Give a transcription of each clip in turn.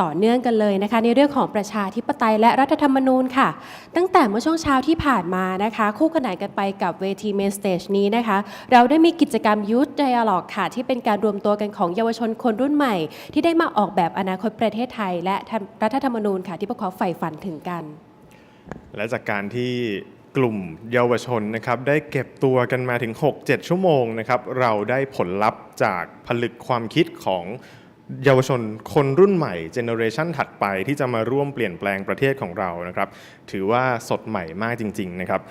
ต่อเนื่องกันเลยนะคะ ในเรื่องของประชาธิปไตยและรัฐธรรมนูญค่ะ ตั้งแต่เมื่อช่วงเช้าที่ผ่านมานะคะ คู่ขนานกันไปกับเวทีเมนสเตจนี้นะคะ เราได้มีกิจกรรมยูทไดอะล็อกค่ะ ที่เป็นการรวมตัวกันของเยาวชนคนรุ่นใหม่ ที่ได้มาออกแบบอนาคตประเทศไทย และรัฐธรรมนูญค่ะ ที่พวกเขาใฝ่ฝันถึงกัน และจากการที่กลุ่มเยาวชนนะครับได้เก็บตัวกันมาถึง 6-7 ชั่วโมงนะครับเราได้ผลลัพธ์จากผลึกความคิดของ เยาวชนคนรุ่นใหม่เจเนอเรชันถัดไปที่จะมาร่วมเปลี่ยนแปลงประเทศของเรานะครับถือว่าสดใหม่มากจริง ๆ นะครับ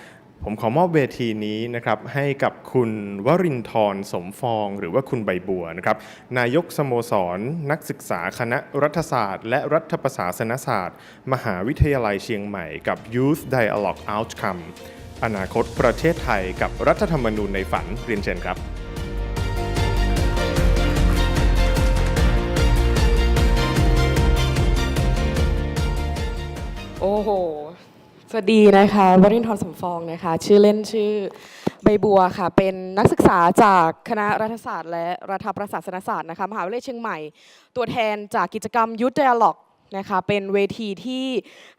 ผมขอมอบเวทีนี้นะครับให้กับคุณวรินทร์สมฟองหรือว่าคุณใบบัวนะครับนายกสโมสร นักศึกษาคณะรัฐศาสตร์ และรัฐประศาสนศาสตร์ มหาวิทยาลัยเชียงใหม่กับ Youth Dialogue Outcome อนาคตประเทศไทยกับรัฐธรรมนูญในฝันเรียนเชิญครับ อ้โห สวัสดีนะคะวรินทร์สมฟองนะคะ ชื่อเล่นชื่อใบบัวค่ะ เป็นนักศึกษาจากคณะรัฐศาสตร์ และรัฐประศาสนศาสตร์นะคะ มหาวิทยาลัยเชียงใหม่ ตัวแทนจากกิจกรรมยูทเดล็อกนะคะ เป็นเวทีที่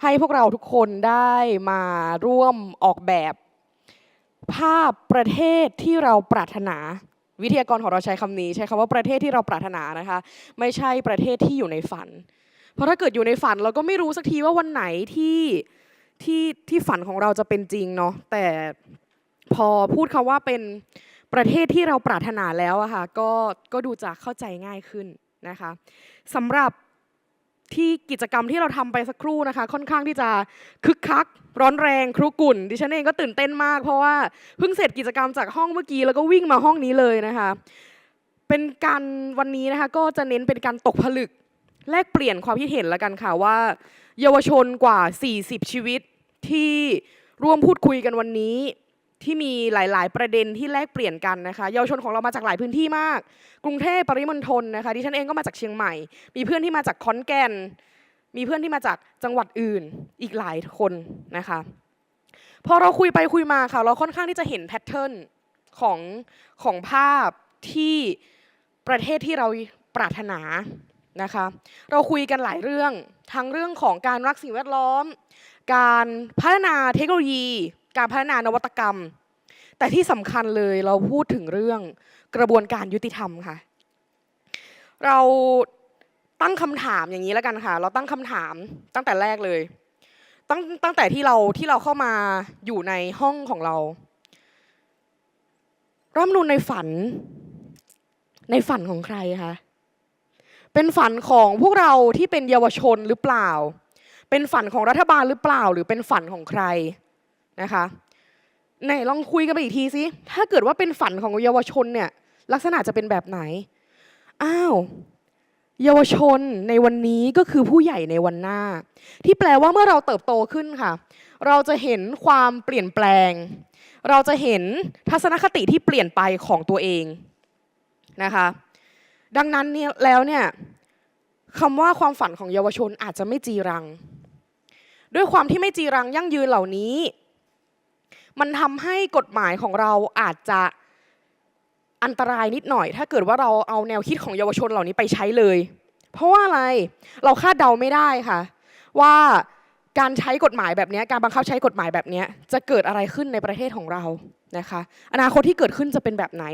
ให้พวกเราทุกคนได้มาร่วมออกแบบ ภาพประเทศที่เราปรารถนาวิทยากรของเราใช้คำนี้ ใช้คำว่าประเทศที่เราปรารถนานะคะ ไม่ใช่ประเทศที่อยู่ในฝัน เพราะถ้าเกิดอยู่ในฝันเราก็ไม่รู้สักทีว่าวันไหนที่ที่ที่ฝันของเราจะเป็นจริงเนาะแต่พอพูดคำว่าเป็นประเทศที่เราปรารถนาแล้วอะค่ะก็ก็ดูจะเข้าใจง่ายขึ้นนะคะสำหรับที่กิจกรรมที่เราทำไปสักครู่นะคะ ค่อนข้างที่จะคึกคัก ร้อนแรงครุกรุ่นดิฉันเองก็ตื่นเต้นมาก เพราะว่าเพิ่งเสร็จกิจกรรมจากห้องเมื่อกี้แล้วก็วิ่งมาห้องนี้เลยนะคะ เป็นการวันนี้นะคะก็จะเน้นเป็นการตกผลึก แลกเปลี่ยนความคิดเห็นแล้วกันค่ะว่า เยาวชนกว่า 40 ชีวิตที่ร่วมพูดคุยกันวันนี้ที่มีหลาย ๆ ประเด็นที่แลกเปลี่ยนกันนะคะ เยาวชนของเรามาจากหลายพื้นที่มาก กรุงเทพปริมณฑลนะคะดิฉันเองก็มาจากเชียงใหม่ มีเพื่อนที่มาจากขอนแก่น มีเพื่อนที่มาจากจังหวัดอื่นอีกหลายคนนะคะพอเราคุยไปคุยมาค่ะ เราค่อนข้างที่จะเห็นแพทเทิร์นของของภาพที่ประเทศที่เราปรารถนา นะคะ เราคุยกันหลายเรื่องทั้งเรื่องของการรักสิ่งแวดล้อม การพัฒนาเทคโนโลยี การพัฒนานวัตกรรม แต่ที่สำคัญเลยเราพูดถึงเรื่องกระบวนการยุติธรรมค่ะ เราตั้งคำถามอย่างนี้แล้วกันค่ะ เราตั้งคำถามตั้งแต่แรกเลย ตั้งตั้งแต่ที่เราที่เราเข้ามาอยู่ในห้องของเรารัฐมนูลในฝันในฝันของใครคะ เป็นฝันของพวกเราที่เป็นเยาวชนหรือเปล่า เป็นฝันของรัฐบาลหรือเปล่า หรือเป็นฝันของใครนะคะไหนลองคุยกันไปอีกทีสิถ้าเกิดว่าเป็นฝันของเยาวชนเนี่ยลักษณะจะเป็นแบบไหน อ้าว เยาวชนในวันนี้ก็คือผู้ใหญ่ในวันหน้า ที่แปลว่าเมื่อเราเติบโตขึ้นค่ะ เราจะเห็นความเปลี่ยนแปลง เราจะเห็นทัศนคติที่เปลี่ยนไปของตัวเองนะคะ ดังนั้นเนี่ยแล้วเนี่ยคำว่าความฝันของเยาวชนอาจจะไม่จีรัง ด้วยความที่ไม่จีรังยั่งยืนเหล่านี้ มันทำให้กฎหมายของเราอาจจะอันตรายนิดหน่อย ถ้าเกิดว่าเราเอาแนวคิดของเยาวชนเหล่านี้ไปใช้เลย เพราะว่าอะไรเราคาดเดาไม่ได้ค่ะ ว่า การใช้กฎหมายแบบนี้การบังคับใช้กฎหมายแบบนี้จะเกิดอะไรขึ้นในประเทศของเรานะคะอนาคตที่เกิดขึ้นจะเป็นแบบไหน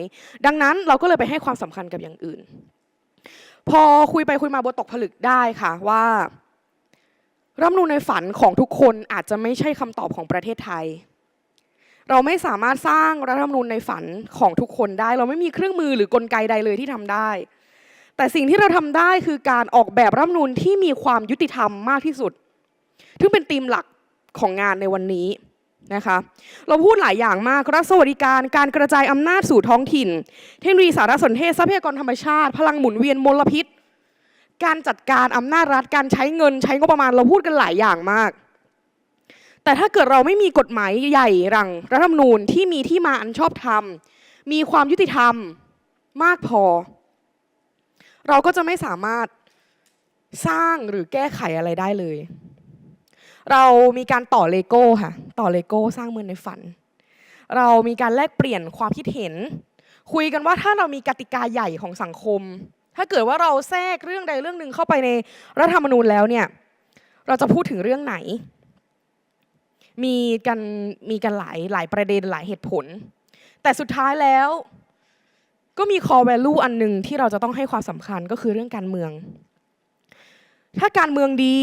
ดังนั้นเราก็เลยไปให้ความสำคัญกับอย่างอื่น พอคุยไปคุยมาบนตกผลึกได้ค่ะว่ารัฐมนูญในฝันของทุกคนอาจจะไม่ใช่คำตอบของประเทศไทย เราไม่สามารถสร้างรัฐธรรมนูญในฝันของทุกคนได้ เราไม่มีเครื่องมือหรือกลไกใดเลยที่ทำได้ แต่สิ่งที่เราทำได้คือการออกแบบรัฐธรรมนูญที่มีความยุติธรรมมากที่สุด ซึ่งเป็นธีมหลักของงานในวันนี้นะคะเราพูดหลายอย่างมากรัฐสวัสดิการการกระจายอำนาจสู่ท้องถิ่น เทคโนโลยีสารสนเทศทรัพยากรธรรมชาติ พลังหมุนเวียนมลพิษ การจัดการอำนาจรัฐการใช้เงินใช้งบประมาณเราพูดกันหลายอย่างมาก แต่ถ้าเกิดเราไม่มีกฎหมายใหญ่รังรัฐธรรมนูญที่มีที่มาอันชอบธรรม มีความยุติธรรมมากพอ เราก็จะไม่สามารถสร้างหรือแก้ไขอะไรได้เลย เรามีการต่อเลโก้ค่ะ ต่อเลโก้สร้างเมืองในฝัน เรามีการแลกเปลี่ยนความคิดเห็น คุยกันว่าถ้าเรามีกติกาใหญ่ของสังคม ถ้าเกิดว่าเราแทรกเรื่องใดเรื่องหนึ่งเข้าไปในรัฐธรรมนูญแล้วเนี่ย เราจะพูดถึงเรื่องไหน มีกันมีกันหลายหลายประเด็นหลายเหตุผล แต่สุดท้ายแล้ว ก็มี core value อันหนึ่งที่เราจะต้องให้ความสำคัญก็คือเรื่องการเมือง ถ้าการเมืองดี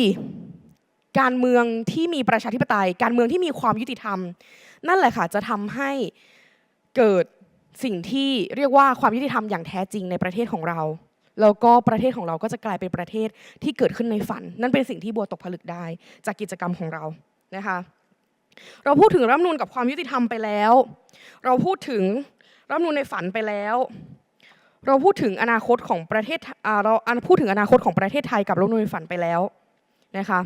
การเมืองที่มีประชาธิปไตย การเมืองที่มีความยุติธรรม นั่นแหละค่ะจะทำให้เกิดสิ่งที่เรียกว่าความยุติธรรมอย่างแท้จริงในประเทศของเรา แล้วก็ประเทศของเราก็จะกลายเป็นประเทศที่เกิดขึ้นในฝัน นั่นเป็นสิ่งที่บัวตกผลึกได้จากกิจกรรมของเรานะคะเราพูดถึงรัฐมนูญกับความยุติธรรมไปแล้ว เราพูดถึงรัฐมนูญในฝันไปแล้ว เราพูดถึงอนาคตของประเทศเราพูดถึงอนาคตของประเทศไทยกับรัฐมนูญในฝันไปแล้วนะคะ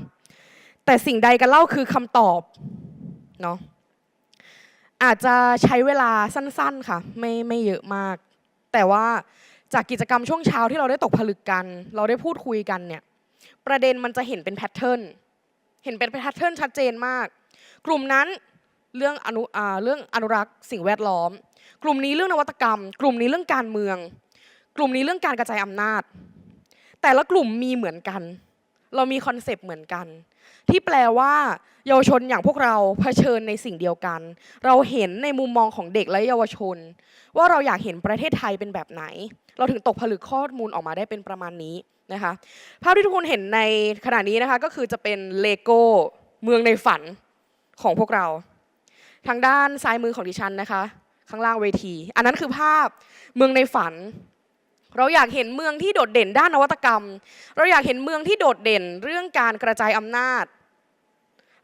แต่สิ่งใดกันเล่าคือคำตอบเนาะอาจจะใช้เวลาสั้นๆค่ะ ไม่ไม่เยอะมาก แต่ว่าจากกิจกรรมช่วงเช้าที่เราได้ตกผลึกกัน เราได้พูดคุยกันเนี่ยประเด็นมันจะเห็นเป็นแพทเทิร์นเห็นเป็นแพทเทิร์นชัดเจนมาก กลุ่มนั้นเรื่องอนุอ่าเรื่องอนุรักษ์สิ่งแวดล้อม กลุ่มนี้เรื่องนวัตกรรม กลุ่มนี้เรื่องการเมือง กลุ่มนี้เรื่องการกระจายอำนาจ แต่ละกลุ่มมีเหมือนกัน เรามีคอนเซปต์เหมือนกัน ที่แปลว่า เยาวชนอย่างพวกเราเผชิญในสิ่งเดียวกัน เราเห็นในมุมมองของเด็กและเยาวชน ว่าเราอยากเห็นประเทศไทยเป็นแบบไหน เราถึงตกผลึกข้อมูลออกมาได้เป็นประมาณนี้นะคะภาพที่ทุกคนเห็นในขณะนี้นะคะก็คือจะเป็นเลโก้เมืองในฝันของพวกเรา ทางด้านซ้ายมือของดิฉันนะคะ ข้างล่างเวที อันนั้นคือภาพเมืองในฝัน เราอยากเห็นเมืองที่โดดเด่นด้านนวัตกรรม เราอยากเห็นเมืองที่โดดเด่นเรื่องการกระจายอำนาจ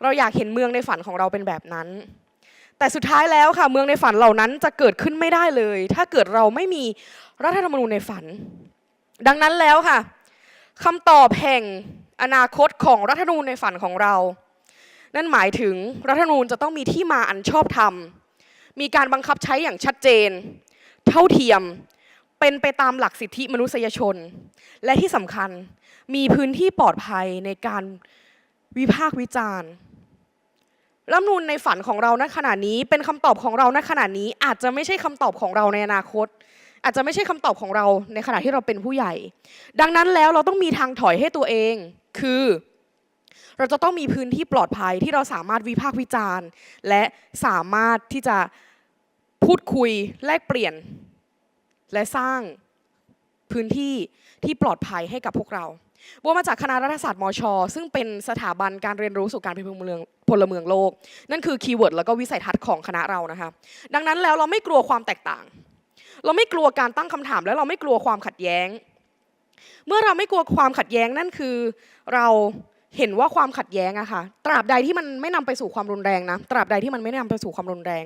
เราอยากเห็นเมืองในฝันของเราเป็นแบบนั้น แต่สุดท้ายแล้วค่ะเมืองในฝันเหล่านั้นจะเกิดขึ้นไม่ได้เลย ถ้าเกิดเราไม่มีรัฐธรรมนูญในฝัน ดังนั้นแล้วค่ะคำตอบแห่งอนาคตของรัฐธรรมนูญในฝันของเรา นั่นหมายถึงรัฐธรรมนูญจะต้องมีที่มาอันชอบธรรม มีการบังคับใช้อย่างชัดเจน เท่าเทียม เป็นไปตามหลักสิทธิมนุษยชน และที่สำคัญมีพื้นที่ปลอดภัยในการวิพากษ์วิจารณ์รัฐนูญในฝันของเราณขณะนี้ เป็นคำตอบของเราณขณะนี้ อาจจะไม่ใช่คำตอบของเราในอนาคต อาจจะไม่ใช่คำตอบของเราในขณะที่เราเป็นผู้ใหญ่ ดังนั้นแล้วเราต้องมีทางถอยให้ตัวเอง คือ เราจะต้องมีพื้นที่ปลอดภัยที่เราสามารถวิพากษ์วิจารณ์ และสามารถที่จะพูดคุยแลกเปลี่ยน และสร้างพื้นที่ที่ปลอดภัยให้กับพวกเราบัวมาจากคณะรัฐศาสตร์มช ซึ่งเป็นสถาบันการเรียนรู้สู่การเป็นพลเมืองพลเมืองโลก นั่นคือคีย์เวิร์ดแล้วก็วิสัยทัศน์ของคณะเรานะคะ ดังนั้นแล้วเราไม่กลัวความแตกต่าง เราไม่กลัวการตั้งคำถาม และเราไม่กลัวความขัดแย้ง เมื่อเราไม่กลัวความขัดแย้งนั่นคือเราเห็นว่าความขัดแย้งอะค่ะ ตราบใดที่มันไม่นำไปสู่ความรุนแรงนะ ตราบใดที่มันไม่นำไปสู่ความรุนแรง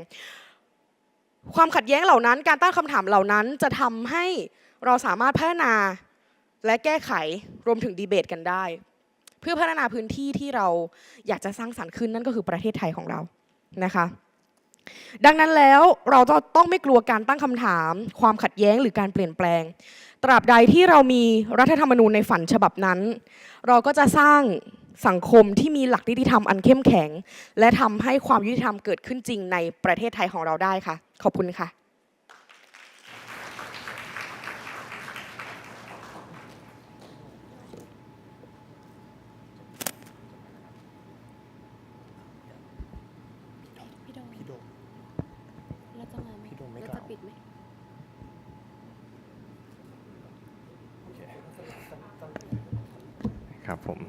ความขัดแย้งเหล่านั้น การตั้งคำถามเหล่านั้นจะทำให้เราสามารถพัฒนาและแก้ไขรวมถึงดีเบตกันได้ เพื่อพัฒนาพื้นที่ที่เราอยากจะสร้างสรรค์ขึ้นนั่นก็คือประเทศไทยของเรานะคะดังนั้นแล้วเราจะต้องไม่กลัวการตั้งคำถาม ความขัดแย้งหรือการเปลี่ยนแปลง ตราบใดที่เรามีรัฐธรรมนูญในฝันฉบับนั้น เราก็จะสร้าง สังคมที่มีหลักนิติธรรมอันเข้มแข็ง และทำให้ความยุติธรรมเกิดขึ้นจริงในประเทศไทยของเราได้ค่ะ ขอบคุณค่ะ พี่โดมพี่โดมเราจะมาไหมพี่โดมไม่เรากล่าวจะปิดไหม ครับผม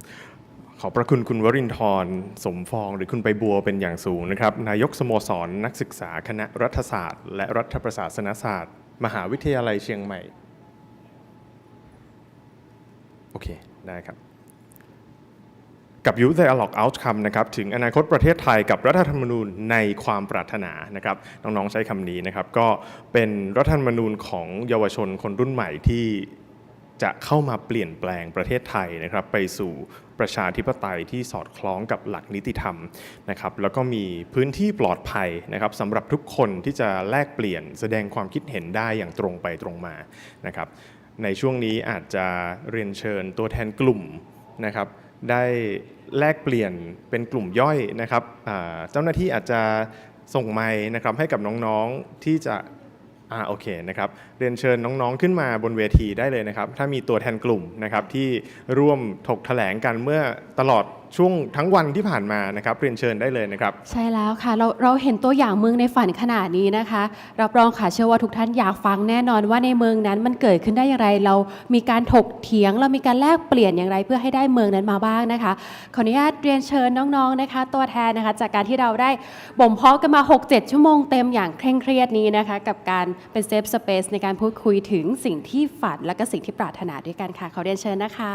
ขอบพระคุณคุณวรินทร์สมฟอง หรือคุณใบบัวเป็นอย่างสูงนะครับ นายกสโมสรนักศึกษาคณะรัฐศาสตร์ และรัฐประศาสนศาสตร์ มหาวิทยาลัยเชียงใหม่ โอเค ได้ครับ กับ Youth Dialogue Outcome นะครับ ถึงอนาคตประเทศไทยกับรัฐธรรมนูญในความปรารถนานะครับ น้องๆใช้คำนี้นะครับ ก็เป็นรัฐธรรมนูญของเยาวชนคนรุ่นใหม่ที่จะเข้ามาเปลี่ยนแปลงประเทศไทยนะครับ ไปสู่ ประชาธิปไตยที่สอดคล้องกับหลักนิติธรรมนะครับแล้วก็มีพื้นที่ปลอดภัยนะครับสำหรับทุกคนที่จะแลกเปลี่ยนแสดงความคิดเห็นได้อย่างตรงไปตรงมานะครับในช่วงนี้อาจจะเรียนเชิญตัวแทนกลุ่มนะครับได้แลกเปลี่ยนเป็นกลุ่มย่อยนะครับเจ้าหน้าที่อาจจะส่งไมค์นะครับให้กับน้องๆที่จะ อ่าโอเคนะครับเรียนเชิญน้องๆขึ้นมาบนเวทีได้เลยนะครับ ถ้ามีตัวแทนกลุ่มนะครับที่ร่วมถกแถลงกันเมื่อตลอดช่วงทั้งวันที่ผ่านมานะครับเรียนเชิญได้เลยนะครับ ใช่แล้วค่ะเราเราเห็นตัวอย่างเมืองในฝันขนาดนี้นะคะรับรองค่ะเชื่อว่าทุกท่านอยากฟังแน่นอนว่าในเมืองนั้นมันเกิดขึ้นได้อย่างไร เรามีการถกเถียง เรามีการแลกเปลี่ยนอย่างไร เพื่อให้ได้เมืองนั้นมาบ้างนะคะขออนุญาตเรียนเชิญน้องๆนะคะ ตัวแทนนะคะ จากการที่เราได้บ่มเพาะกันมา 6-7 ชั่วโมงเต็มอย่างเคร่งเครียดนี้นะคะกับการเป็นเซฟสเปซในการพูดคุยถึงสิ่งที่ฝันและก็สิ่งที่ปรารถนาด้วยกันค่ะขอเรียนเชิญนะคะ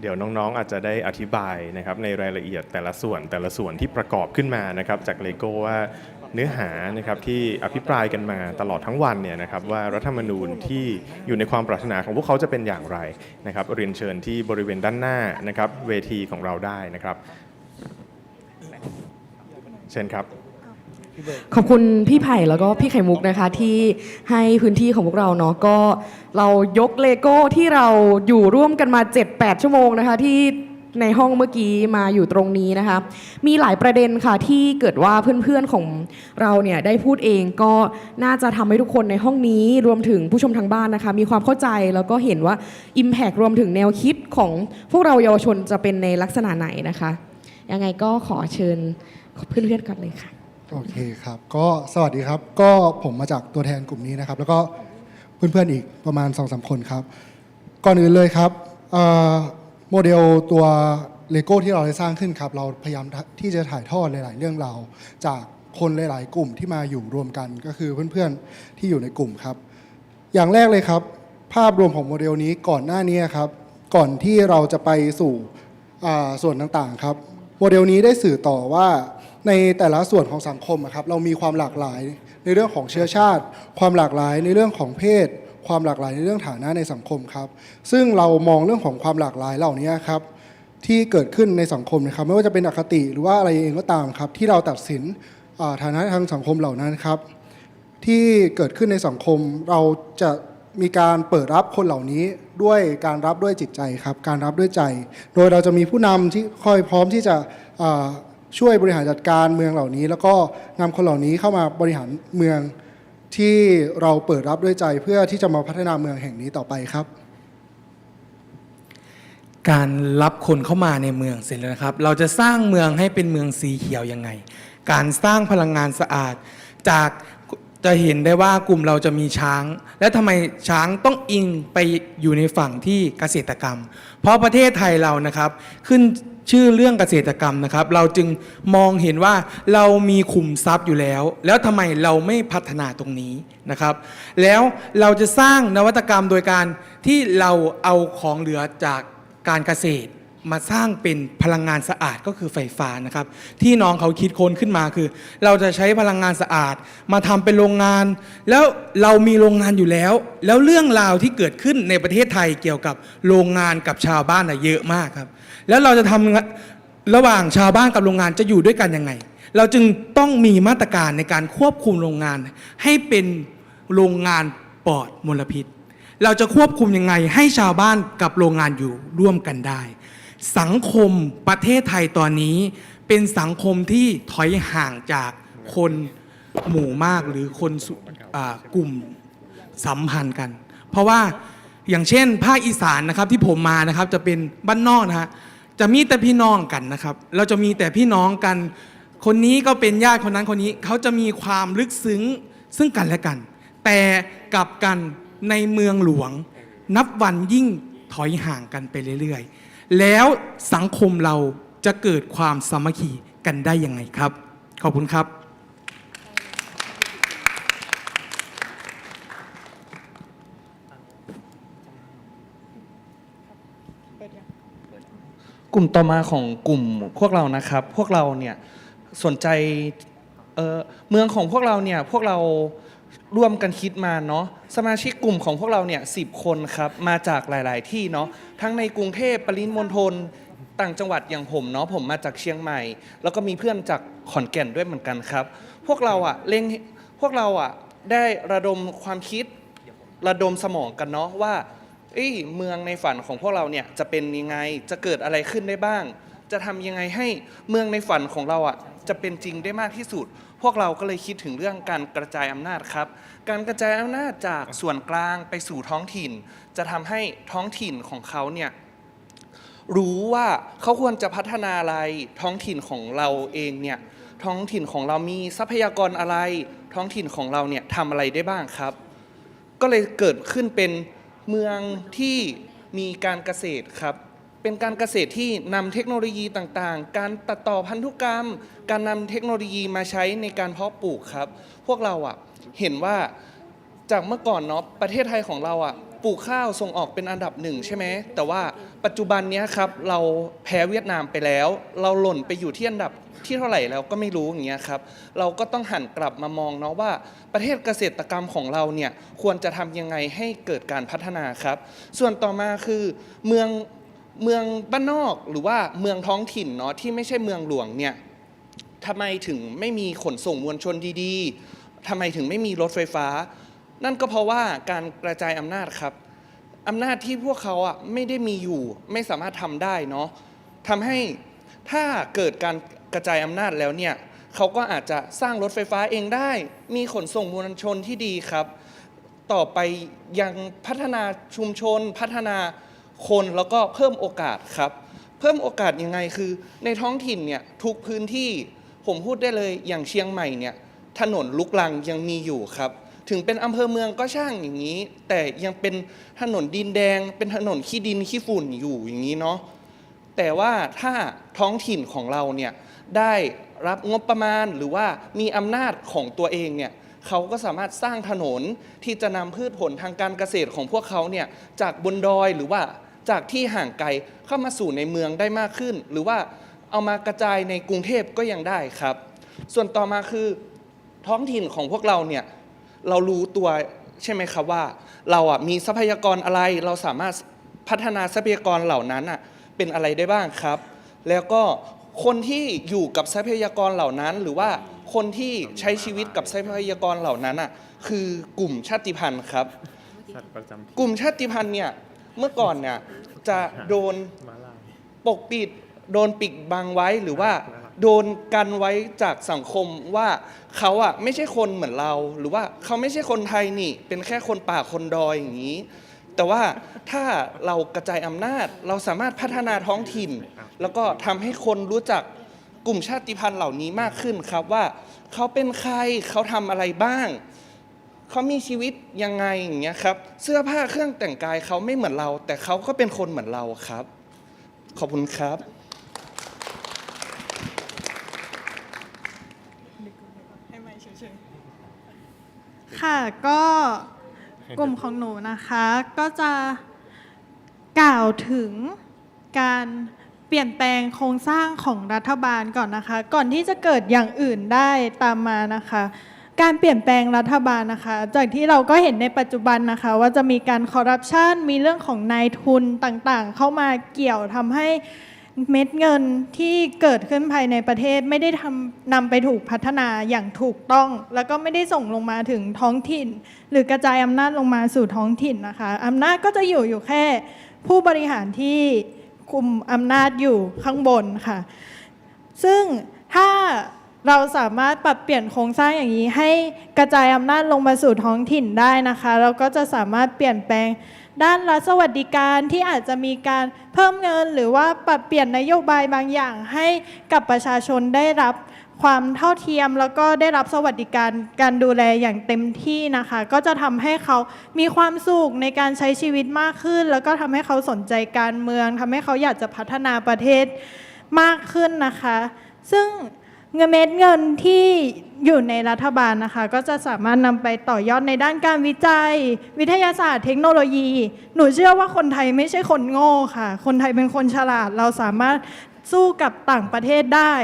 เดี๋ยวน้องๆ อาจจะได้อธิบายนะครับในรายละเอียดแต่ละส่วนแต่ละส่วนที่ประกอบขึ้นมานะครับจากเลโก้ว่าเนื้อหานะครับที่อภิปรายกันมาตลอดทั้งวันเนี่ยนะครับว่ารัฐธรรมนูญที่อยู่ในความปรารถนาของพวกเขาจะเป็นอย่างไรนะครับเรียนเชิญที่บริเวณด้านหน้านะครับเวทีของเราได้นะครับ เชิญครับ ขอบคุณพี่ไผ่แล้วก็พี่ไข่มุกนะคะที่ให้พื้นที่ของพวกเราเนาะก็เรายกเลโก้ที่เราอยู่ร่วมกันมา 7-8 ชั่วโมงนะคะที่ในห้องเมื่อกี้มาอยู่ตรงนี้นะคะ มีหลายประเด็นค่ะที่เกิดว่าเพื่อนๆของเราเนี่ยได้พูดเองก็น่าจะทำให้ทุกคนในห้องนี้รวมถึงผู้ชมทางบ้านนะคะ มีความเข้าใจแล้วก็เห็นว่า Impact รวมถึงแนวคิดของพวกเราเยาวชนจะเป็นในลักษณะไหนนะคะ ยังไงก็ขอเชิญเพื่อนๆก่อนเลยค่ะ โอเคครับ ก็สวัสดีครับ ก็ผมมาจากตัวแทนกลุ่มนี้นะครับ แล้วก็เพื่อนๆอีกประมาณ2อสคนครับ ก่อนอื่นเลยครับโมเดลตัวเลโก้ที่เราได้สร้างขึ้นครับ เราพยายามที่จะถ่ายทอดหลาย ๆ เรื่องราวจากคนหลาย ๆ กลุ่มที่มาอยู่รวมกันก็คือเพื่อน ๆ ที่อยู่ในกลุ่มครับ อย่างแรกเลยครับ ภาพรวมของโมเดลนี้ก่อนหน้านี้ครับ ก่อนที่เราจะไปสู่ส่วนต่าง ๆ ครับ โมเดลนี้ได้สื่อต่อว่า ในแต่ละส่วนของสังคมครับเรามีความหลากหลายในเรื่องของเชื้อชาติ ความหลากหลายในเรื่องของเพศ ความหลากหลายในเรื่องฐานะในสังคมครับ ซึ่งเรามองเรื่องของความหลากหลายเหล่านี้ครับที่เกิดขึ้นในสังคมนะครับ ไม่ว่าจะเป็นอคติหรือว่าอะไรเองก็ตามครับ ที่เราตัดสินฐานะทางสังคมเหล่านั้นครับ ที่เกิดขึ้นในสังคมเราจะมีการเปิดรับคนเหล่านี้ด้วยการรับด้วยจิตใจครับ การรับด้วยใจ โดยเราจะมีผู้นำที่คอยพร้อมที่จะ ช่วยบริหารจัดการเมืองเหล่านี้ แล้วก็นำคนเหล่านี้เข้ามาบริหารเมืองที่เราเปิดรับด้วยใจเพื่อที่จะมาพัฒนาเมืองแห่งนี้ต่อไปครับ การรับคนเข้ามาในเมืองเสร็จแล้วนะครับ เราจะสร้างเมืองให้เป็นเมืองสีเขียวยังไง การสร้างพลังงานสะอาด จากจะเห็นได้ว่ากลุ่มเราจะมีช้าง และทำไมช้างต้องอิงไปอยู่ในฝั่งที่เกษตรกรรม เพราะประเทศไทยเรานะครับ ขึ้น ชื่อเรื่องเกษตรกรรมนะครับ เราจึงมองเห็นว่าเรามีขุมทรัพย์อยู่แล้ว แล้วทำไมเราไม่พัฒนาตรงนี้นะครับ แล้วเราจะสร้างนวัตกรรมโดยการที่เราเอาของเหลือจากการเกษตรมาสร้างเป็นพลังงานสะอาดก็คือไฟฟ้านะครับ ที่น้องเขาคิดค้นขึ้นมาคือ เราจะใช้พลังงานสะอาด มาทำเป็นโรงงาน แล้วเรามีโรงงานอยู่แล้ว แล้วเรื่องราวที่เกิดขึ้นในประเทศไทยเกี่ยวกับโรงงานกับชาวบ้านน่ะเยอะมากครับ แล้วเราจะทำระหว่างชาวบ้านกับโรงงานจะอยู่ด้วยกันยังไง เราจึงต้องมีมาตรการในการควบคุมโรงงาน ให้เป็นโรงงานปลอดมลพิษ เราจะควบคุมยังไงให้ชาวบ้านกับโรงงานอยู่ร่วมกันได้ สังคมประเทศไทยตอนนี้ เป็นสังคมที่ถอยห่างจากคนหมู่มากหรือคนอกลุ่มสัมพันธ์กัน เพราะว่าอย่างเช่น ภาคอีสานนะครับที่ผมมานะครับจะเป็นบ้านนอกนะฮะ จะมีแต่พี่น้องกันนะครับ เราจะมีแต่พี่น้องกัน คนนี้ก็เป็นญาติคนนั้นคนนี้ เขาจะมีความลึกซึ้งซึ่งกันและกัน แต่กลับกันในเมืองหลวง นับวันยิ่งถอยห่างกันไปเรื่อยๆ แล้วสังคมเราจะเกิดความสามัคคีกันได้ยังไงครับ ขอบคุณครับ กลุ่มต่อมาของกลุ่มพวกเรานะครับ พวกเราเนี่ยสนใจเเมืองของพวกเราเนี่ยพวกเราร่วมกันคิดมาเนาะสมาชิกกลุ่มของพวกเราเนี่ยสิคนครับมาจากหลาย ๆ ที่เนาะทั้งในกรุงเทพปริมณฑลต่างจังหวัดอย่างผมเนาะผมมาจากเชียงใหม่ แล้วก็มีเพื่อนจากขอนแก่นด้วยเหมือนกันครับ พวกเราอะเล็งพวกเราอะได้ระดมความคิดระดมสมองกันเนาะว่า เอ้ยเมืองในฝันของพวกเราเนี่ยจะเป็นยังไงจะเกิดอะไรขึ้นได้บ้าง จะทำยังไงให้เมืองในฝันของเราอะจะเป็นจริงได้มากที่สุด พวกเราก็เลยคิดถึงเรื่องการกระจายอำนาจครับ การกระจายอำนาจจากส่วนกลางไปสู่ท้องถิ่น จะทำให้ท้องถิ่นของเขาเนี่ย รู้ว่าเขาควรจะพัฒนาอะไรท้องถิ่นของเราเองเนี่ยท้องถิ่นของเรามีทรัพยากรอะไร ท้องถิ่นของเราเนี่ยทำอะไรได้บ้างครับ ก็เลยเกิดขึ้นเป็น เมืองที่มีการเกษตรครับ เป็นการเกษตรที่นำเทคโนโลยีต่างๆ การตัดต่อพันธุกรรม การนำเทคโนโลยีมาใช้ในการเพาะปลูกครับ พวกเราอะเห็นว่าจากเมื่อก่อนเนาะประเทศไทยของเราอะ ปลูกข้าวส่งออกเป็นอันดับหนึ่งใช่ไหมแต่ว่าปัจจุบันเนี้ยครับเราแพ้เวียดนามไปแล้ว เราหล่นไปอยู่ที่อันดับที่เท่าไหร่แล้วก็ไม่รู้อย่างเงี้ยครับเราก็ต้องหันกลับมามองเนาะว่าประเทศเกษตรกรรมของเราเนี่ยควรจะทำยังไงให้เกิดการพัฒนาครับ ส่วนต่อมาคือเมืองเมืองบ้านนอกหรือว่าเมืองท้องถิ่นเนาะที่ไม่ใช่เมืองหลวงเนี่ยทำไมถึงไม่มีขนส่งมวลชนดีๆทำไมถึงไม่มีรถไฟฟ้า นั่นก็เพราะว่าการกระจายอำนาจครับอำนาจที่พวกเขาอะไม่ได้มีอยู่ไม่สามารถทำได้เนาะทำให้ถ้าเกิดการกระจายอำนาจแล้วเนี่ยเขาก็อาจจะสร้างรถไฟฟ้าเองได้ มีขนส่งมวลชนที่ดีครับ ต่อไปยังพัฒนาชุมชน พัฒนาคนแล้วก็เพิ่มโอกาสครับ เพิ่มโอกาสยังไงคือ ในท้องถิ่นเนี่ยทุกพื้นที่ผมพูดได้เลยอย่างเชียงใหม่เนี่ยถนนลุกลังยังมีอยู่ครับ ถึงเป็นอำเภอเมืองก็ช่างอย่างนี้ แต่ยังเป็นถนนดินแดง เป็นถนนขี้ดินขี้ฝุ่นอยู่อย่างนี้เนาะแต่ว่าถ้าท้องถิ่นของเราเนี่ยได้รับงบประมาณหรือว่ามีอำนาจของตัวเองเนี่ยเขาก็สามารถสร้างถนนที่จะนำพืชผลทางการเกษตรของพวกเขาเนี่ยจากบนดอยหรือว่าจากที่ห่างไกลเข้ามาสู่ในเมืองได้มากขึ้น หรือว่าเอามากระจายในกรุงเทพก็ยังได้ครับ ส่วนต่อมาคือท้องถิ่นของพวกเราเนี่ย เรารู้ตัวใช่ไหมครับว่า เราอะมีทรัพยากรอะไร เราสามารถพัฒนาทรัพยากรเหล่านั้นอะเป็นอะไรได้บ้างครับ แล้วก็คนที่อยู่กับทรัพยากรเหล่านั้น หรือว่าคนที่ใช้ชีวิตกับทรัพยากรเหล่านั้นอะคือกลุ่มชาติพันธุ์ครับ สัตว์ประจำกลุ่มชาติพันธุ์เนี่ยเมื่อก่อนเนี่ยจะโดนม้าลายปกปิดโดนปิดบังไว้หรือว่า โดนกันไว้จากสังคมว่าเขาอะไม่ใช่คนเหมือนเรา หรือว่าเขาไม่ใช่คนไทยนี่ เป็นแค่คนป่าคนดอยอย่างนี้ แต่ว่าถ้าเรากระจายอำนาจเราสามารถพัฒนาท้องถิ่น แล้วก็ทำให้คนรู้จักกลุ่มชาติพันธุ์เหล่านี้มากขึ้นครับว่าเขาเป็นใครเขาทำอะไรบ้างเขามีชีวิตยังไงอย่างเงี้ยครับ เสื้อผ้าเครื่องแต่งกายเขาไม่เหมือนเรา แต่เขาก็เป็นคนเหมือนเราครับ ขอบคุณครับ ให้ไม่เฉยๆ ค่ะก็กลุ่มของหนูนะคะก็จะกล่าวถึงการเปลี่ยนแปลงโครงสร้างของรัฐบาลก่อนนะคะ ก่อนที่จะเกิดอย่างอื่นได้ตามมานะคะ การเปลี่ยนแปลงรัฐบาลนะคะ จากที่เราก็เห็นในปัจจุบันนะคะ ว่าจะมีการคอร์รัปชันมีเรื่องของนายทุนต่างๆ เข้ามาเกี่ยวทำให้ เม็ดเงินที่เกิดขึ้นภายในประเทศไม่ได้ทำนำไปถูกพัฒนาอย่างถูกต้อง แล้วก็ไม่ได้ส่งลงมาถึงท้องถิ่น หรือกระจายอำนาจลงมาสู่ท้องถิ่นนะคะอำนาจก็จะอยู่อยู่แค่ ผู้บริหารที่คุมอำนาจอยู่ข้างบนค่ะ ซึ่งถ้าเราสามารถปรับเปลี่ยนโครงสร้างอย่างนี้ให้กระจายอำนาจลงมาสู่ท้องถิ่นได้นะคะ เราก็จะสามารถเปลี่ยนแปลง ด้านรัฐสวัสดิการที่อาจจะมีการเพิ่มเงิน หรือว่าปรับเปลี่ยนนโยบายบางอย่างให้กับประชาชนได้รับความเท่าเทียมแล้วก็ได้รับสวัสดิการการดูแลอย่างเต็มที่นะคะ ก็จะทำให้เขามีความสุขในการใช้ชีวิตมากขึ้น แล้วก็ทำให้เขาสนใจการเมืองทำให้เขาอยากจะพัฒนาประเทศมากขึ้นนะคะ ซึ่ง เงินเม็ดเงินที่อยู่ในรัฐบาลนะคะ ก็จะสามารถนำไปต่อยอดในด้านการวิจัย วิทยาศาสตร์ เทคโนโลยี หนูเชื่อว่าคนไทยไม่ใช่คนโง่ค่ะ คนไทยเป็นคนฉลาด เราสามารถสู้กับต่างประเทศได้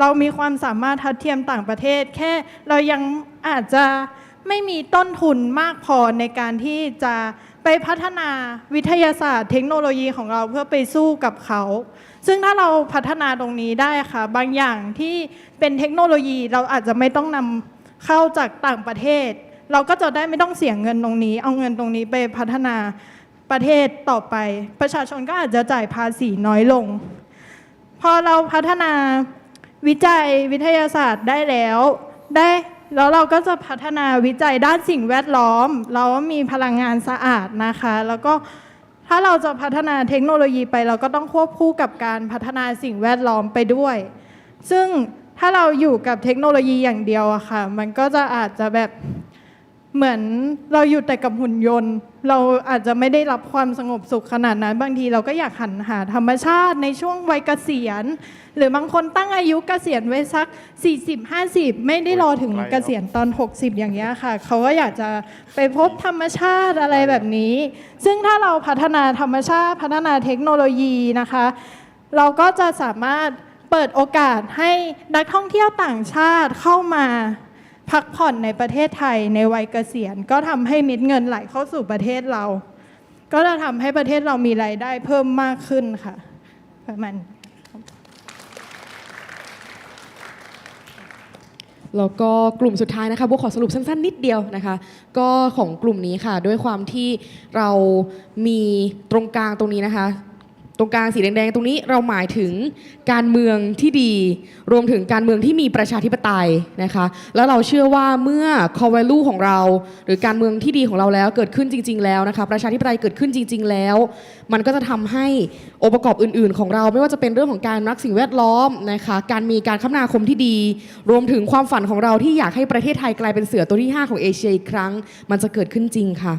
เรามีความสามารถทัดเทียมต่างประเทศ แค่เรายังอาจจะไม่มีต้นทุนมากพอในการที่จะไปพัฒนาวิทยาศาสตร์ เทคโนโลยีของเราเพื่อไปสู้กับเขา ซึ่งถ้าเราพัฒนาตรงนี้ได้ค่ะ บางอย่างที่เป็นเทคโนโลยีเราอาจจะไม่ต้องนำเข้าจากต่างประเทศ เราก็จะได้ไม่ต้องเสียเงินตรงนี้ เอาเงินตรงนี้ไปพัฒนาประเทศต่อไป ประชาชนก็อาจจะจ่ายภาษีน้อยลง พอเราพัฒนาวิจัยวิทยาศาสตร์ได้แล้วได้แล้วเราก็จะพัฒนาวิจัยด้านสิ่งแวดล้อม เรามีพลังงานสะอาดนะคะ แล้วก็ ถ้าเราจะพัฒนาเทคโนโลยีไปเราก็ต้องควบคู่กับการพัฒนาสิ่งแวดล้อมไปด้วย ซึ่งถ้าเราอยู่กับเทคโนโลยีอย่างเดียวอะค่ะ มันก็จะอาจจะแบบเหมือนเราอยู่แต่กับหุ่นยนต์เราอาจจะไม่ได้รับความสงบสุขขนาดนั้น บางทีเราก็อยากหันหาธรรมชาติในช่วงวัยเกษียณ หรือบางคนตั้งอายุเกษียณไว้สัก 40 50 ไม่ได้รอถึงกเกษียณตอน 60 อย่างเงี้ยค่ะ เขาก็อยากจะไปพบธรรมชาติอะไรแบบนี้ ซึ่งถ้าเราพัฒนาธรรมชาติ พัฒนาเทคโนโลยีนะคะ เราก็จะสามารถเปิดโอกาสให้นักท่องเที่ยวต่างชาติเข้ามา พักผ่อนในประเทศไทยในวัยเกษียณ ก็ทำให้ม็ดเงินไหลเข้าสู่ประเทศเรา ก็จะทำให้ประเทศเรามีรายได้เพิ่มมากขึ้นค่ะประมาณนี้แล้วก็กลุ่มสุดท้ายนะคะโบขอสรุปสั้นๆ นิดเดียวนะคะ ก็ของกลุ่มนี้ค่ะ ด้วยความที่เรามีตรงกลางตรงนี้นะคะ ตรงกลางสีแดงๆ ตรงนี้เราหมายถึงการเมืองที่ดี รวมถึงการเมืองที่มีประชาธิปไตยนะคะ แล้วเราเชื่อว่าเมื่อ core value ของเรา หรือการเมืองที่ดีของเราแล้วเกิดขึ้นจริง ๆ แล้วนะคะประชาธิปไตยเกิดขึ้นจริง ๆ แล้ว มันก็จะทำให้องค์ประกอบอื่น ๆ ของเรา ไม่ว่าจะเป็นเรื่องของการรักสิ่งแวดล้อมนะคะการมีการคมนาคมที่ดี รวมถึงความฝันของเราที่อยากให้ประเทศไทยกลายเป็นเสือตัวที่ 5 ของเอเชียอีกครั้ง มันจะเกิดขึ้นจริงค่ะ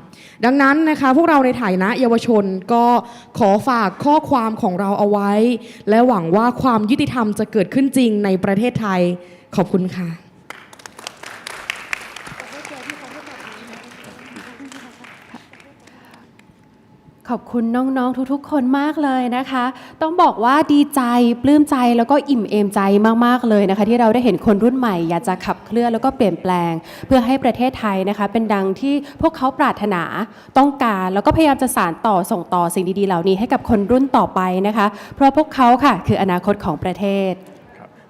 ดังนั้นนะคะพวกเราในฐานะเยาวชนก็ขอฝากข้อความของเราเอาไว้ และหวังว่าความยุติธรรมจะเกิดขึ้นจริงในประเทศไทยขอบคุณค่ะ ขอบคุณน้องๆทุกๆ คนมากเลยนะคะ ต้องบอกว่าดีใจปลื้มใจแล้วก็อิ่มเอมใจมากๆเลยนะคะ ที่เราได้เห็นคนรุ่นใหม่ อยากจะขับเคลื่อนแล้วก็เปลี่ยนแปลง เพื่อให้ประเทศไทยนะคะ เป็นดังที่พวกเขาปรารถนาต้องการ แล้วก็พยายามจะสานต่อส่งต่อสิ่งดีๆ เหล่านี้ให้กับคนรุ่นต่อไปนะคะ เพราะพวกเขาค่ะ คืออนาคตของประเทศ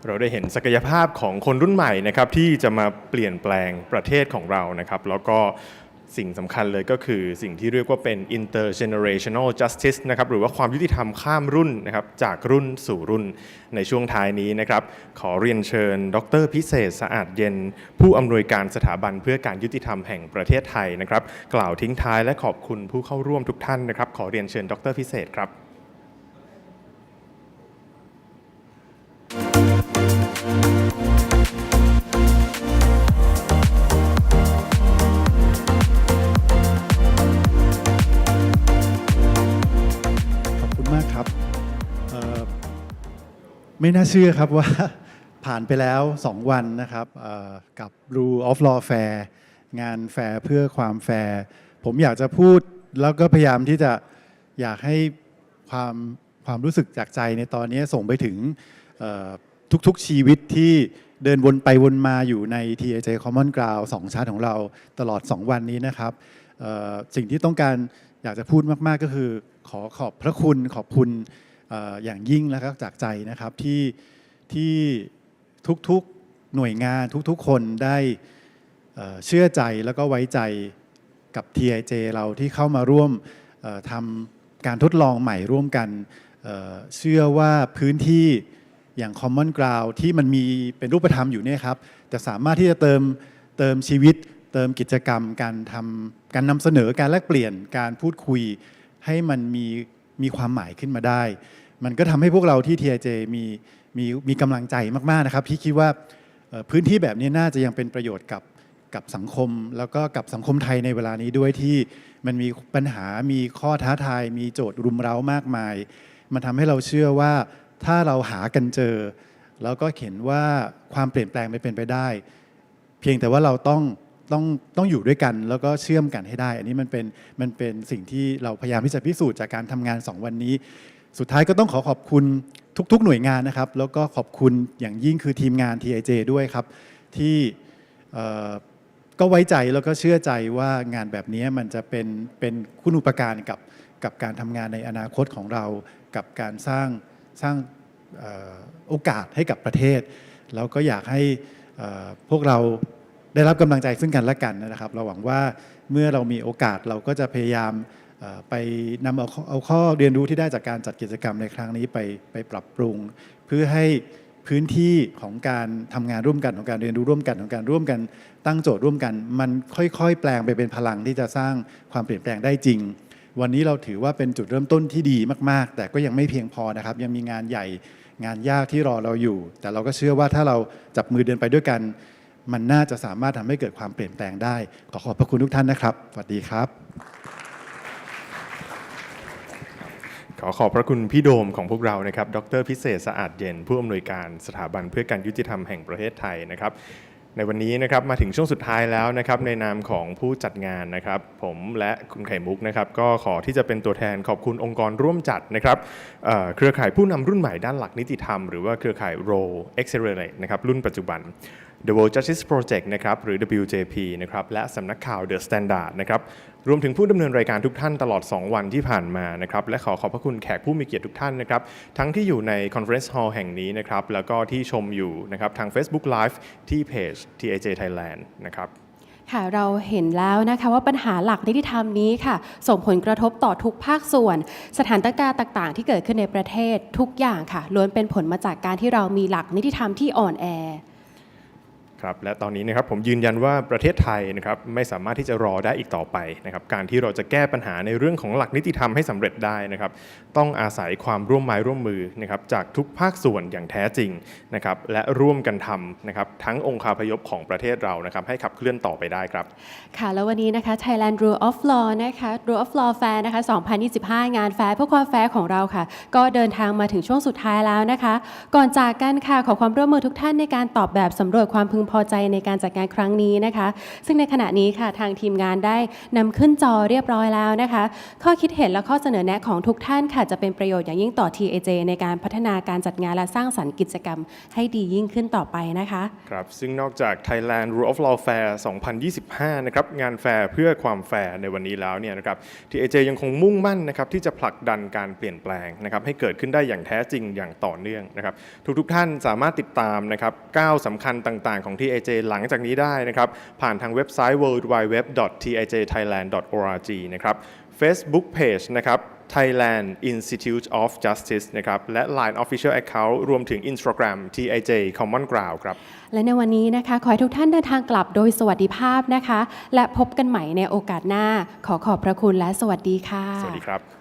เราได้เห็นศักยภาพของคนรุ่นใหม่นะครับที่จะมาเปลี่ยนแปลงประเทศของเรานะครับ แล้วก็ สิ่งสำคัญเลยก็คือสิ่งที่เรียกว่าเป็น intergenerational justice นะครับหรือว่าความยุติธรรมข้ามรุ่นนะครับจากรุ่นสู่รุ่นในช่วงท้ายนี้นะครับ ขอเรียนเชิญ ดรพิเศษสะอาดเย็น ผู้อำนวยการสถาบันเพื่อการยุติธรรมแห่งประเทศไทยนะครับ กล่าวทิ้งท้ายและขอบคุณผู้เข้าร่วมทุกท่านนะครับ ขอเรียนเชิญ ดรพิเศษครับ ไม่น่าเชื่อครับว่าผ่านไปแล้ว 2 วันนะครับกับ Rule of Law Fair งานแฟร์เพื่อความแฟร์ ผมอยากจะพูดแล้วก็พยายามที่จะอยากให้ความความรู้สึกจากใจในตอนนี้ส่งไปถึงทุกๆชีวิตที่เดินวนไปวนมาอยู่ใน TAJ Common Ground สองชาติของเราตลอด 2 วันนี้นะครับสิ่งที่ต้องการอยากจะพูดมากๆก็คือ ขอขอบพระคุณขอบคุณ อย่างยิ่งแล้วก็จากใจนะครับที่ที่ทุกๆหน่วยงานทุกๆ คนได้เชื่อใจแล้วก็ไว้ใจกับ TIJ เราที่เข้ามาร่วมทำการทดลองใหม่ร่วมกันเอ่อเชื่อว่าพื้นที่อย่าง Common Ground ที่มันมีเป็นรูปธรรมอยู่เนี่ยครับจะสามารถที่จะเติมเติมชีวิต เติมกิจกรรม การทำการนำเสนอการแลกเปลี่ยนการพูดคุยให้มันมี มีความหมายขึ้นมาได้ มันก็ทำให้พวกเราที่ TIJ มีมีมีกำลังใจมากๆนะครับที่คิดว่าพื้นที่แบบนี้น่าจะยังเป็นประโยชน์กับกับสังคม แล้วก็กับสังคมไทยในเวลานี้ด้วยที่มันมีปัญหามีข้อท้าทาย มีโจทย์รุมเร้ามากมาย มันทำให้เราเชื่อว่าถ้าเราหากันเจอ แล้วก็เห็นว่าความเปลี่ยนแปลงไม่เป็นไปได้ เพียงแต่ว่าเราต้อง ต้องต้องอยู่ด้วยกันแล้วก็เชื่อมกันให้ได้ อันนี้มันเป็นมันเป็นสิ่งที่เราพยายามที่จะพิสูจน์จากการทำงาน 2 วันนี้ สุดท้ายก็ต้องขอขอบคุณทุก ๆ หน่วยงานนะครับ แล้วก็ขอบคุณอย่างยิ่งคือทีมงาน TIJ ด้วยครับ ที่ก็ไว้ใจแล้วก็เชื่อใจว่างานแบบนี้มันจะเป็นเป็นคุณอุปการกับกับการทำงานในอนาคตของเรา กับการสร้างสร้างโอกาสให้กับประเทศ แล้วก็อยากให้พวกเรา ได้รับกำลังใจซึ่งกันและกันนะครับ เราหวังว่าเมื่อเรามีโอกาสเราก็จะพยายามไปนำเอาข้อเอาข้อเรียนรู้ที่ได้จากการจัดกิจกรรมในครั้งนี้ไปไปปรับปรุง เพื่อให้พื้นที่ของการทำงานร่วมกันของการเรียนรู้ร่วมกันของการร่วมกัน ตั้งโจทย์ร่วมกัน มันค่อยๆ แปลงไปเป็นพลังที่จะสร้างความเปลี่ยนแปลงได้จริง วันนี้เราถือว่าเป็นจุดเริ่มต้นที่ดีมากๆ แต่ก็ยังไม่เพียงพอนะครับ ยังมีงานใหญ่งานยากที่รอเราอยู่ แต่เราก็เชื่อว่าถ้าเราจับมือเดินไปด้วยกัน มันน่าจะสามารถทำให้เกิดความเปลี่ยนแปลงได้ ขอขอบพระคุณทุกท่านนะครับ สวัสดีครับ ขอขอบพระคุณพี่โดมของพวกเรานะครับ ดรพิเศษสะอาดเย็น ผู้อำนวยการสถาบันเพื่อการยุติธรรมแห่งประเทศไทยนะครับในวันนี้นะครับมาถึงช่วงสุดท้ายแล้วนะครับในนามของผู้จัดงานนะครับผมและคุณไข่มุกนะครับก็ขอที่จะเป็นตัวแทนขอบคุณองค์กรร่วมจัดนะครับเเครือข่ายผู้นำรุ่นใหม่ด้านหลักนิติธรรมหรือว่าเครือข่าย Roll Accelerate นะครับรุ่นปัจจุบัน The World Justice Project นะครับหรือ WJP นะครับและสำนักข่าว The Standard นะครับรวมถึงผู้ดำเนินรายการทุกท่านตลอด 2 วันที่ผ่านมานะครับและขอขอบพระคุณแขกผู้มีเกียรติทุกท่านนะครับทั้งที่อยู่ใน Conference Hall แห่งนี้นะครับแล้วก็ที่ชมอยู่นะครับทาง Facebook Live ที่เพจ TAJ Thailand นะครับค่ะเราเห็นแล้วนะคะว่าปัญหาหลักนิติธรรมนี้ค่ะ ส่งผลกระทบต่อทุกภาคส่วน สถานการณ์ต่างๆ ที่เกิดขึ้นในประเทศทุกอย่างค่ะล้วนเป็นผลมาจากการที่เรามีหลักนิติธรรมที่อ่อนแอ ครับและตอนนี้นะครับผมยืนยันว่าประเทศไทยนะครับไม่สามารถที่จะรอได้อีกต่อไปนะครับการที่เราจะแก้ปัญหาในเรื่องของหลักนิติธรรมให้สำเร็จได้นะครับต้องอาศัยความร่วมไม้ร่วมมือนะครับจากทุกภาคส่วนอย่างแท้จริงนะครับและร่วมกันทำนะครับทั้งองค์คาพยพของประเทศเรานะครับให้ขับเคลื่อนต่อไปได้ครับค่ะแล้ววันนี้นะคะ Thailand Rule of Law นะคะ Rule of Law Fair นะคะ 2025 งานแฟร์เพื่อความแฟร์ของเราค่ะ ก็เดินทางมาถึงช่วงสุดท้ายแล้วนะคะ ก่อนจากกันค่ะขอความร่วมมือทุกท่านในการตอบแบบสำรวจความพึงพอใจในการจัดงานครั้งนี้นะคะ ซึ่งในขณะนี้ค่ะทางทีมงานได้นำขึ้นจอเรียบร้อยแล้วนะคะ ข้อคิดเห็นและข้อเสนอแนะของทุกท่านค่ะจะเป็นประโยชน์อย่างยิ่งต่อ TAJ ในการพัฒนาการจัดงานและสร้างสรรค์กิจกรรม ให้ดียิ่งขึ้นต่อไปนะคะครับซึ่งนอกจาก Thailand Rule of Law Fair 2025 นะครับงานแฟร์เพื่อความแฟร์ในวันนี้แล้วเนี่ยนะครับ TAJ ยังคงมุ่งมั่นนะครับที่จะผลักดันการเปลี่ยนแปลงนะครับให้เกิดขึ้นได้อย่างแท้จริงอย่างต่อเนื่องนะครับทุกๆท่านสามารถติดตามนะครับก้าวสำคัญต่างๆของ TAJ หลังจากนี้ได้นะครับ ผ่านทางเว็บไซต์ www.tajthailand.org นะครับ Facebook Page นะครับ Thailand Institute of Justice นะครับและ Line Official Account รวมถึง Instagram TIJ Common Ground ครับ และในวันนี้นะคะ ขอให้ทุกท่านเดินทางกลับโดยสวัสดิภาพนะคะ และพบกันใหม่ในโอกาสหน้า ขอขอบพระคุณและสวัสดีค่ะ สวัสดีครับ